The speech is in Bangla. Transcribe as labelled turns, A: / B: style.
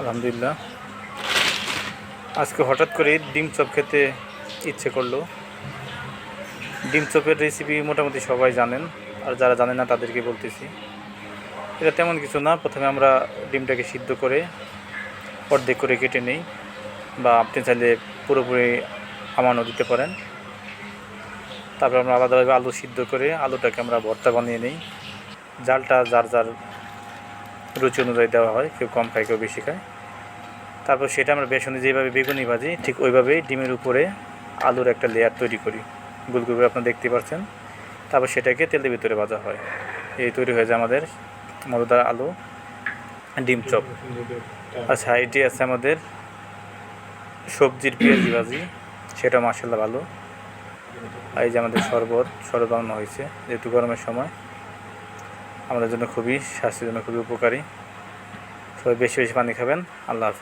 A: আলহামদুলিল্লাহ। আজকে হঠাৎ করে ডিম চপ খেতে ইচ্ছে করল। ডিম চপের রেসিপি মোটামুটি সবাই জানেন, আর যারা জানেন না তাদেরকে বলতেছি। এটা তেমন কিছু না, প্রথমে আমরা ডিমটাকে সিদ্ধ করে অর্ধেক করে কেটে নিই, বা আপনি চাইলে পুরোপুরি আমানও দিতে পারেন। তারপর আমরা আলাদাভাবে আলু সিদ্ধ করে আলুটাকে আমরা ভর্তা বানিয়ে নিই। জালটা যার যার রুচি অনুযায়ী দেওয়া হয়, কেউ কম খায়, কেউ বেশি খায়। তারপর সেটা আমরা বেসনে যেভাবে বেগুনি ভাজি, ঠিক ওইভাবেই ডিমের উপরে আলুর একটা লেয়ার তৈরি করি। গুল আপনারা দেখতে পাচ্ছেন তারপর সেটাকে তেলের ভিতরে ভাজা হয়। এই তৈরি হয়ে যায় আমাদের মজাদার আলু, ডিম চপ। আর সাইডে আছে আমাদের সবজির পেঁয়াজি ভাজি, সেটা মাসাল্লাহ ভালো। এই যে আমাদের শরবত শরবত হয়েছে, যেহেতু গরমের সময়। আমাদের জন্য খুবই স্বাস্থ্যের জন্য খুবই উপকারী। সবাই বেশি বেশি পানি খাবেন। আল্লাহ হাফেজ।